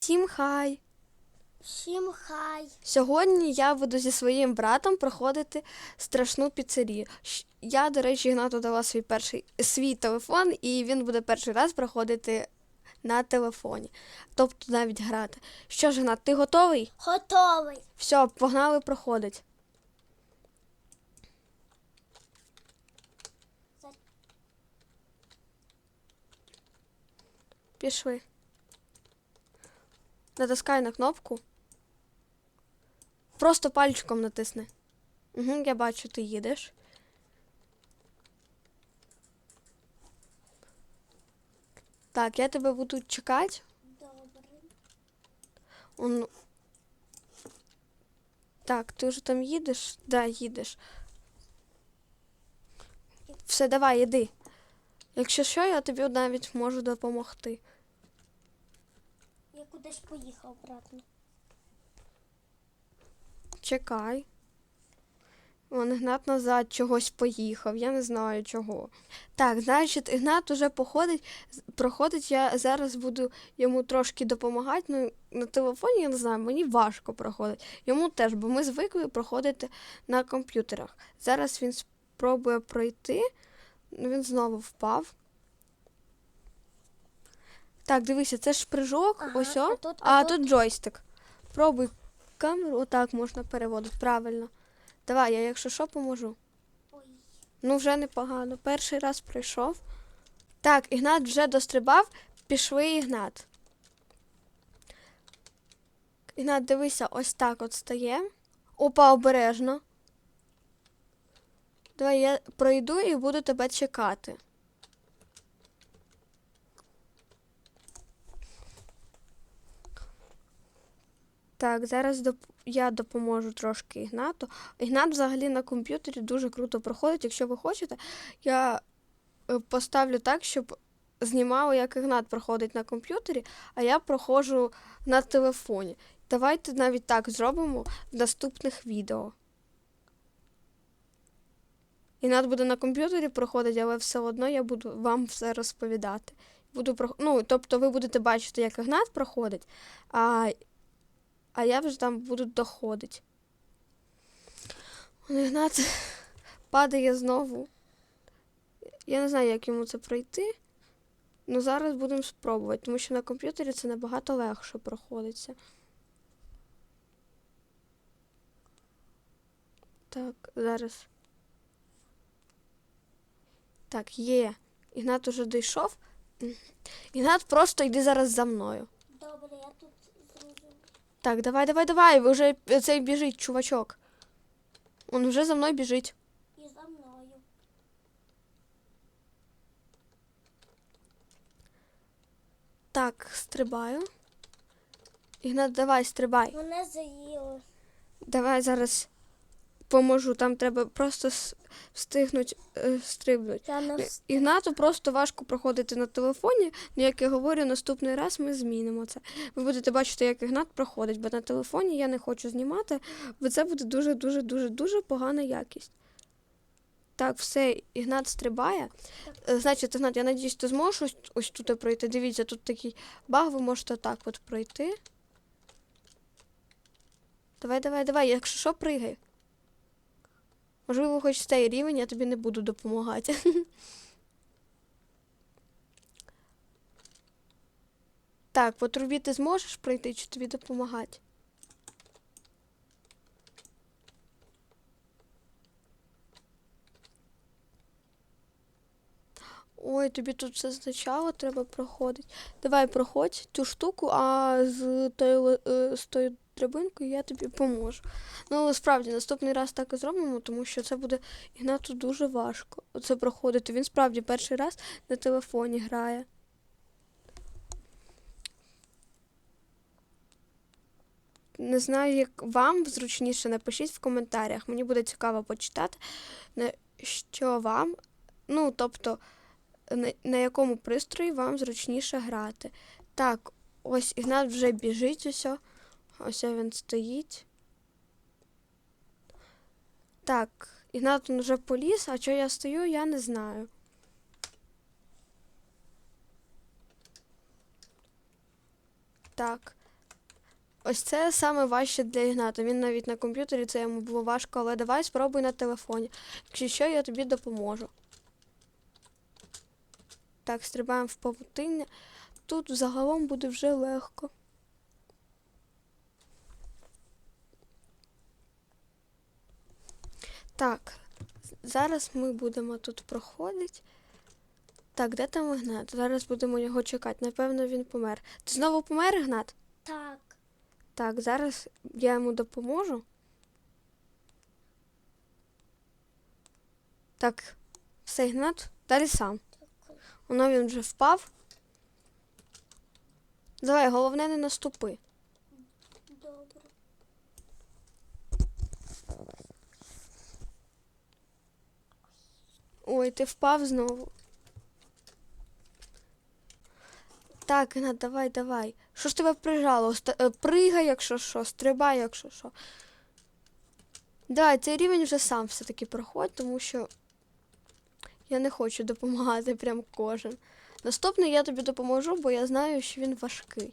Всім хай! Всім хай. Сьогодні я буду зі своїм братом проходити страшну піцерію. Я, до речі, Ігнату дала свій перший свій телефон, і він буде перший раз проходити на телефоні, тобто навіть грати. Що ж, Ігнат, ти готовий? Готовий. Все, погнали проходить. Пішли. Натискай на кнопку. Просто пальчиком натисни. Угу, я бачу, ти їдеш. Так, я тебе буду чекати. Добре. Он... Так, ти вже там їдеш? Да, їдеш. Все, давай, іди. Якщо що, я тобі навіть можу допомогти. Кудись поїхав, обратно. Чекай. Вон Ігнат назад чогось поїхав, я не знаю чого. Так, значить, Ігнат уже походить, проходить, я зараз буду йому трошки допомагати. Ну, на телефоні, я не знаю, мені важко проходить. Йому теж, бо ми звикли проходити на комп'ютерах. Зараз він спробує пройти, ну він знову впав. Так, дивися, це ж прыжок, Ага, ось о. а тут- а а тут джойстик. Пробуй камеру, отак можна переводити, правильно. Давай, я якщо що поможу. Ой. Ну, вже непогано. Перший раз пройшов. Так, Ігнат вже дострибав, пішли Ігнат. Ігнат, дивися, ось так от стає. Опа, обережно. Давай я пройду і буду тебе чекати. Так, зараз доп... я допоможу трошки Ігнату. Ігнат взагалі на комп'ютері дуже круто проходить. Якщо ви хочете, я е, поставлю так, щоб знімало, як Ігнат проходить на комп'ютері, а я проходжу на телефоні. Давайте навіть так зробимо в наступних відео. Ігнат буде на комп'ютері проходити, але все одно я буду вам все розповідати. Буду ну, тобто ви будете бачити, як Ігнат проходить, а, а я вже там буду доходити. Ігнат падає знову. Я не знаю, як йому це пройти. Ну зараз будемо спробувати, тому що на комп'ютері це набагато легше проходиться. Так, зараз. Так, є. Ігнат уже дійшов. Ігнат просто йди зараз за мною. Добре, я тут. Так, давай, давай, давай. Ви вже цей біжить, чувачок. Он вже за мною біжить. І за мною. Так, стрибаю. Ігнат, давай, стрибай. Мене заїли. Давай зараз поможу. Там треба просто встигнуть е, стрибнути. Я не Ігнату просто важко проходити на телефоні. Ну, як я говорю, наступний раз ми змінимо це. Ви будете бачити, як Ігнат проходить, бо на телефоні я не хочу знімати, бо це буде дуже, дуже, дуже, дуже погана якість. Так, все, Ігнат стрибає. Е, Значить, Ігнат, я надіюсь, ти зможеш ось, ось тут пройти. Дивіться, тут такий баг, ви можете так от пройти. Давай, давай, давай, якщо що, пригай. Можливо, хоч цей рівень, я тобі не буду допомагати. Так, по трубі ти зможеш пройти чи тобі допомагати? Ой, тобі тут все спочатку треба проходити. Давай проходь цю штуку, а з тою, е, з тою драбинкою я тобі поможу. Ну, але справді, наступний раз так і зробимо, тому що це буде Ігнату дуже важко це проходити. Він справді перший раз на телефоні грає. Не знаю, як вам зручніше, напишіть в коментарях. Мені буде цікаво почитати, що вам, ну, тобто, на якому пристрої вам зручніше грати. Так, ось Ігнат вже біжить усе. Ось він стоїть. Так, Ігнат вже поліз, а що я стою, я не знаю. Так, Ось це саме важче для Ігната. Він навіть на комп'ютері це йому було важко, але давай спробуй на телефоні. Якщо що, я тобі допоможу. Так, стрибаємо в павутиння. Тут загалом буде вже легко. Так, зараз ми будемо тут проходити. Так, де там Ігнат? Зараз будемо його чекати. Напевно, він помер. Ти знову помер, Ігнат? Так. Так, зараз я йому допоможу. Так, все, Ігнат, далі сам. Воно він вже впав. Давай, головне не наступи. Добре. Ой, ти впав знову. Так, Ігнат, давай, давай. Що ж тебе прижало? Е, Пригай, якщо що, стрибай, якщо що. Давай, цей рівень вже сам все-таки проходь, тому що я не хочу допомагати прям кожен. Наступний я тобі допоможу, бо я знаю, що він важкий.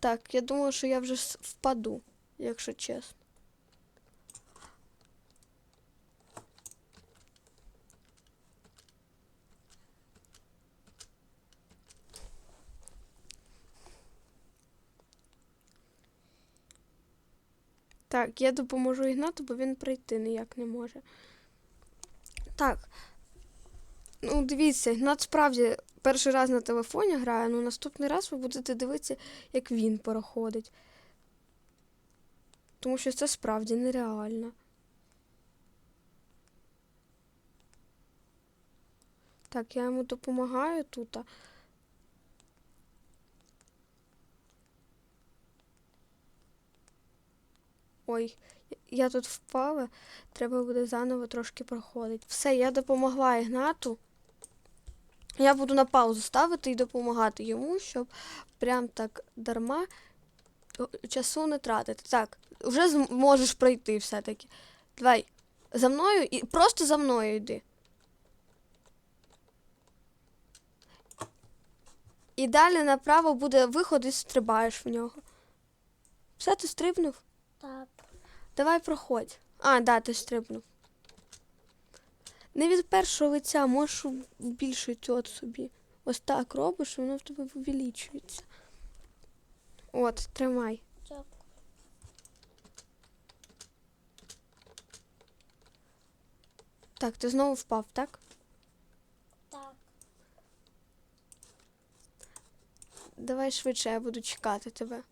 Так, я думаю, що я вже впаду, якщо чесно. Так, я допоможу Ігнату, бо він прийти ніяк не може. Так. Ну, дивіться, Ігнат справді перший раз на телефоні грає, ну наступний раз ви будете дивитися, як він переходить. Тому що це справді нереально. Так, я йому допомагаю тут. Ой, я тут впала. Треба буде заново трошки проходити. Все, я допомогла Ігнату. Я буду на паузу ставити і допомагати йому, щоб прям так дарма часу не тратити. Так, вже зм- можеш пройти все-таки. Давай, за мною і просто за мною йди. І далі направо буде виход і стрибаєш в нього. Все, ти стрибнув? Так. Давай проходь. А, да, ти стрибнув. Не від першого лиця можеш збільшити от собі. Ось так робиш, і воно в тебе увеличується. От, тримай. Дякую. Так, ти знову впав, так? Так. Давай швидше, я буду чекати тебе.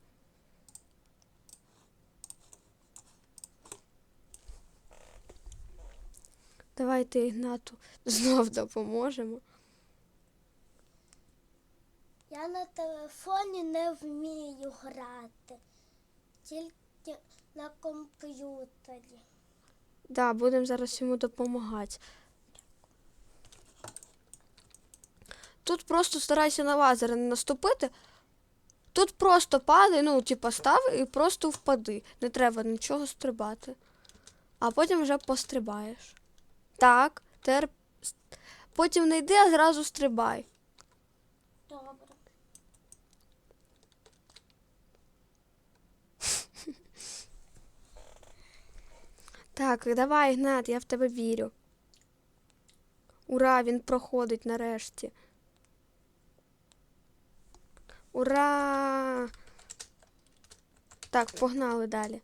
Давайте Ігнату знов допоможемо. Я на телефоні не вмію грати. Тільки на комп'ютері. Да, будемо зараз йому допомагати. Тут просто старайся на лазери не наступити. Тут просто падай, ну, типа, став і просто впади. Не треба нічого стрибати. А потім вже пострибаєш. Так, тепер с- потім не йди, а зразу стрибай. Добре. Так, давай, Гнат, я в тебе вірю. Ура, він проходить нарешті. Ура! Так, погнали далі.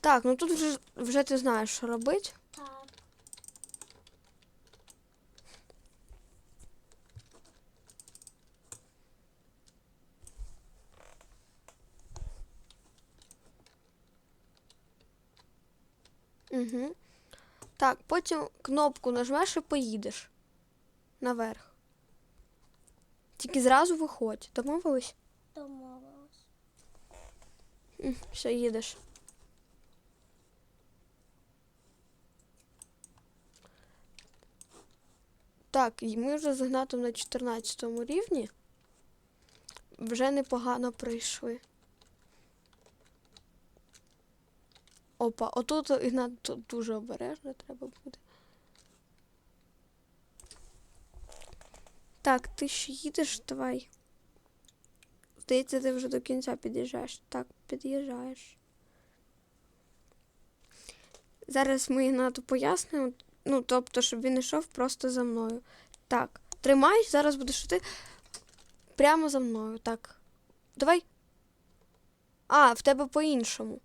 Так, ну тут вже, вже ти знаєш, що робити. Так. Угу. Так, потім кнопку нажмеш і поїдеш наверх. Тільки зразу виходь. Домовились? Домовилась. Все, їдеш. Так, і ми вже з Ігнатом на 14 рівні. Вже непогано пройшли. Опа, отут Ігнат тут дуже обережно треба буде. Так, ти ще їдеш, давай. Здається, ти вже до кінця під'їжджаєш. Так, під'їжджаєш. Зараз ми Ігнату пояснимо. Ну, тобто, щоб він йшов просто за мною. Так, тримай, зараз будеш йти прямо за мною. Так. Давай. А, в тебе по-іншому.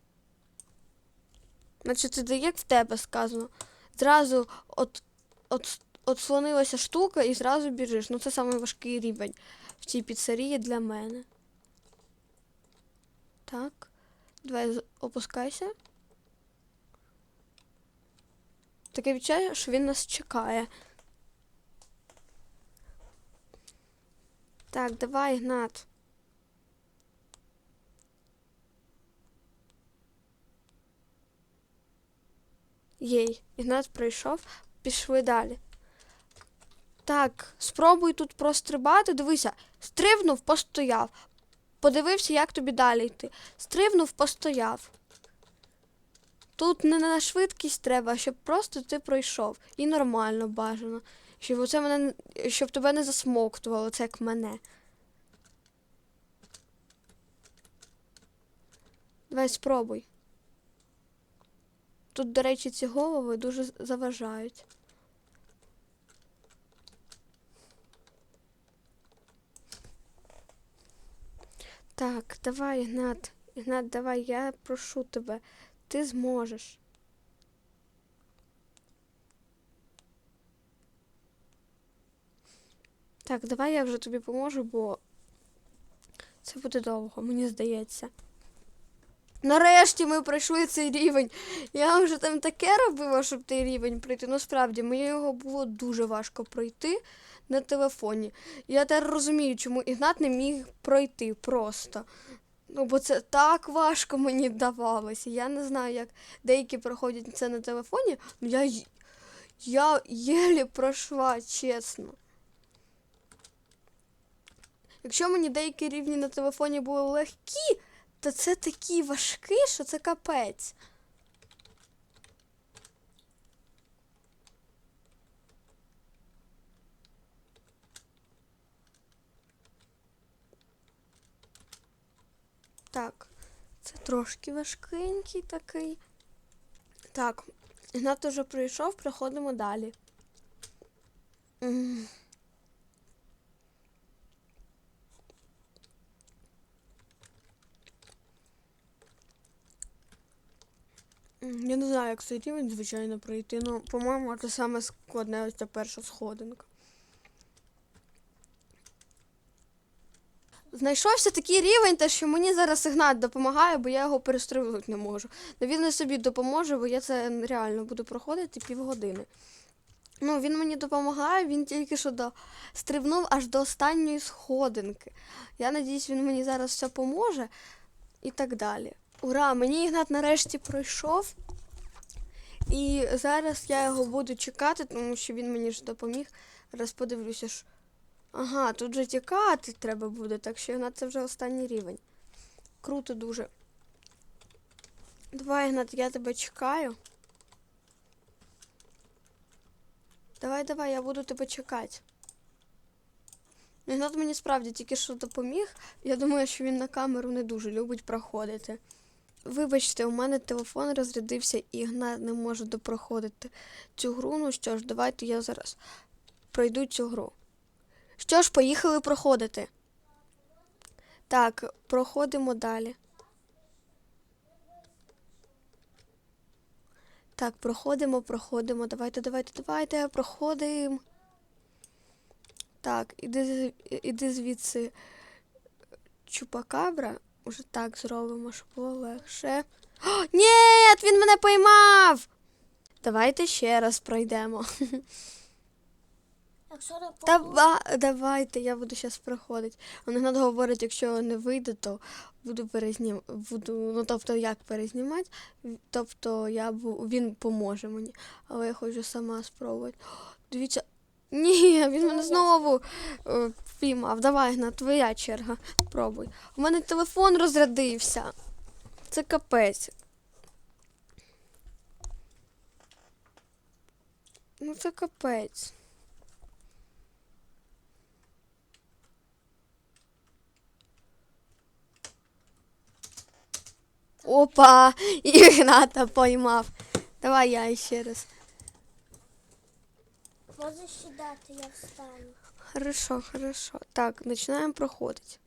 Значить, це як в тебе сказано. Зразу от, от, отслонилася штука і зразу біжиш. Ну, це найважкий рівень в цій піцерії для мене. Так. Давай опускайся. Таке відчуття, що він нас чекає. Так, давай, Гнат. Єй, Ігнат прийшов, пішли далі. Так, спробуй тут прострибати. Дивися, стрибнув, постояв. Подивився, як тобі далі йти. Стрибнув, постояв. Тут не на швидкість треба, щоб просто ти пройшов. І нормально бажано. Щоб оце мене, щоб тебе не засмоктувало, це як мене. Давай спробуй. Тут, до речі, ці голови дуже заважають. Так, давай, Ігнат. Ігнат, давай, я прошу тебе. Ти зможеш. Так, давай я вже тобі поможу, бо це буде довго, мені здається. Нарешті ми пройшли цей рівень. Я вже там таке робила, щоб цей рівень пройти. Ну, справді, мені його було дуже важко пройти на телефоні. Я тепер розумію, чому Ігнат не міг пройти просто. Ну, бо це так важко мені давалося. Я не знаю, як деякі проходять це на телефоні, я, я єлі пройшла, чесно. Якщо мені деякі рівні на телефоні були легкі, то це такі важкі, що це капець. Так, це трошки важкенький такий. Так, Ігнат уже пройшов, проходимо далі. Я не знаю, як цей рівень, звичайно, пройти. Ну, по-моєму, це саме складне ось ця перша сходинка. Знайшовся такий рівень, те, що мені зараз Ігнат допомагає, бо я його перестрибнути не можу. Ну він не собі допоможе, бо я це реально буду проходити півгодини. Ну, він мені допомагає, він тільки що до... стрибнув аж до останньої сходинки. Я надіюсь, він мені зараз все поможе і так далі. Ура! Мені Ігнат нарешті пройшов. І зараз я його буду чекати, тому що він мені ж допоміг. Раз подивлюся, що. Ага, тут же тікати треба буде, так що Ігнат це вже останній рівень. Круто дуже. Давай, Ігнат, я тебе чекаю. Давай, давай, я буду тебе чекати. Ігнат мені справді тільки що допоміг. Я думаю, що він на камеру не дуже любить проходити. Вибачте, у мене телефон розрядився і Ігнат не може допроходити цю гру. Ну що ж, давайте я зараз пройду цю гру. Що ж, поїхали проходити. Так, проходимо далі. Так, проходимо, проходимо. Давайте, давайте, давайте, проходимо. Так, іди, іди звідси чупакабра. Уже так зробимо, щоб було легше. О, ні, він мене поймав! Давайте ще раз пройдемо. Якщо Дава, давайте, я буду зараз проходити. Вони надо говорить, якщо не вийде, то буду перезнім... буду, ну тобто як перезнімати, тобто я бу... він поможе мені. Але я хочу сама спробувати. О, Дивіться. Ні, він мене знову Піймав, давай, Гна, твоя черга. Пробуй. У мене телефон розрядився. Це капець. Ну це капець. Опа! Ігната поймав. Давай я ще раз. Можеш сідати, я встану. Хорошо, хорошо. Так, починаємо проходити.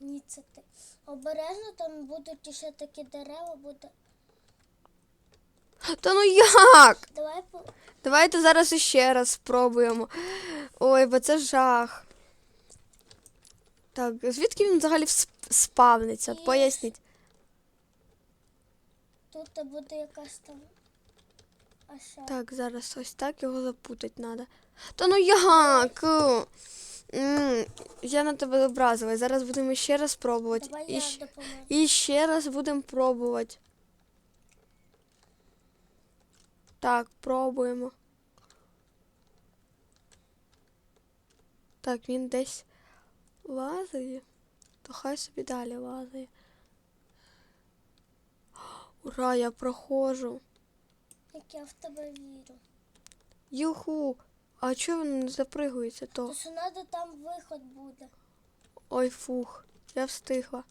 Ні, це ти. Обережно там будуть ще такі дерева, буде. Та ну як? Давай по... Давайте зараз іще раз спробуємо. Ой, бо це жах. Так, звідки він взагалі всп- спавниться? Із- Поясніть. тут буде якась там. А що? Так, зараз ось так його запутати треба. Та ну як? Я на тебе образила. Зараз будемо ще раз пробувати. Давай І, я щ- допоможу. і ще раз будемо пробувати. Так, пробуємо. Так, він десь лазає. То хай собі далі лазає. Ура, я проходжу. Як я в тебе вірю. Юху. А чого він не запригується то? То що надо там виход буде. Ой, фух, я встигла.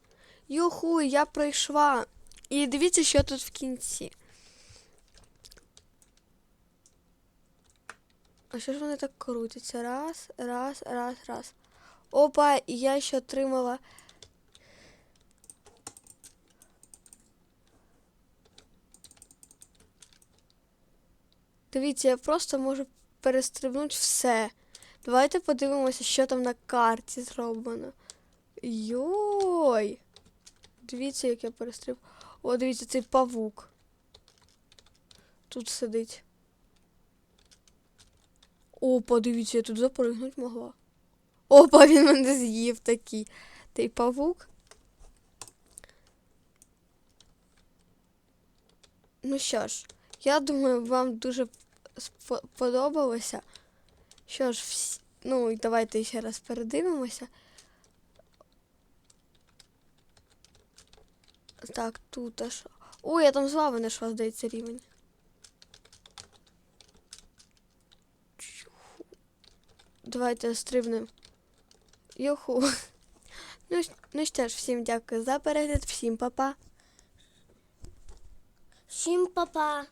Юху, я прийшла. І дивіться, що тут в кінці. А що ж вони так крутяться? Раз, раз, раз, раз. Опа, і я ще отримала. Дивіться, я просто можу перестрибнути все. Давайте подивимося, що там на карті зроблено. Йой. Дивіться, як я перестриб. О, дивіться, цей павук. Тут сидить. О, подивіться, я тут запригнути могла. Опа, він мене з'їв такий. Той павук. Ну що ж, я думаю, вам дуже сподобалося. Що ж, всі... ну давайте ще раз передивимося. Так, тут аж. Ой, я там з лави знайшла, здається, рівень. Давайте стрибнемо. Юху. Ну, ну що ж, всім дякую за перегляд, всім па-па. Всім па-па!